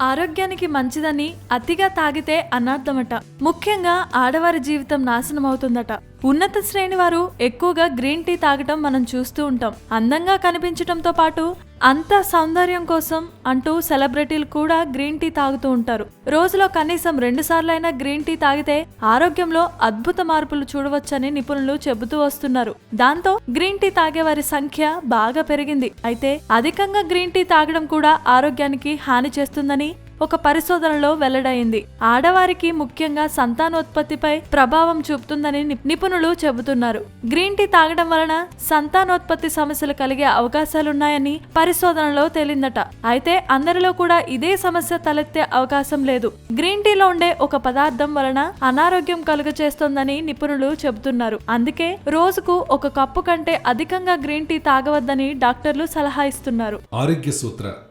ఆరోగ్యానికి మంచిదని అతిగా తాగితే అనర్థమట. ముఖ్యంగా ఆడవారి జీవితం నాశనం అవుతుందట ఉన్నత శ్రేణి వారు ఎక్కువగా గ్రీన్ టీ తాగటం మనం చూస్తూ ఉంటాం. అందంగా కనిపించటంతో పాటు అంత సౌందర్యం కోసం అంటూ సెలబ్రిటీలు కూడా గ్రీన్ టీ తాగుతూ ఉంటారు. రోజులో కనీసం రెండు సార్లైనా గ్రీన్ టీ తాగితే ఆరోగ్యంలో అద్భుత మార్పులు చూడవచ్చని నిపుణులు చెబుతూ వస్తున్నారు. దాంతో గ్రీన్ టీ తాగే వారి సంఖ్య బాగా పెరిగింది. అయితే అధికంగా గ్రీన్ టీ తాగడం కూడా ఆరోగ్యానికి హాని చేస్తుందని ఒక పరిశోధనలో వెల్లడైంది. ఆడవారికి ముఖ్యంగా సంతానోత్పత్తిపై ప్రభావం చూపుతుందని నిపుణులు చెబుతున్నారు. గ్రీన్ టీ తాగడం వలన సంతానోత్పత్తి సమస్యలు కలిగే అవకాశాలున్నాయని పరిశోధనలో తేలిందట. అయితే అందరిలో కూడా ఇదే సమస్య తలెత్తే అవకాశం లేదు. గ్రీన్ టీలో ఉండే ఒక పదార్థం వలన అనారోగ్యం కలుగచేస్తోందని నిపుణులు చెబుతున్నారు. అందుకే రోజుకు ఒక కప్పు కంటే అధికంగా గ్రీన్ టీ తాగవద్దని డాక్టర్లు సలహా ఇస్తున్నారు. ఆరోగ్య సూత్ర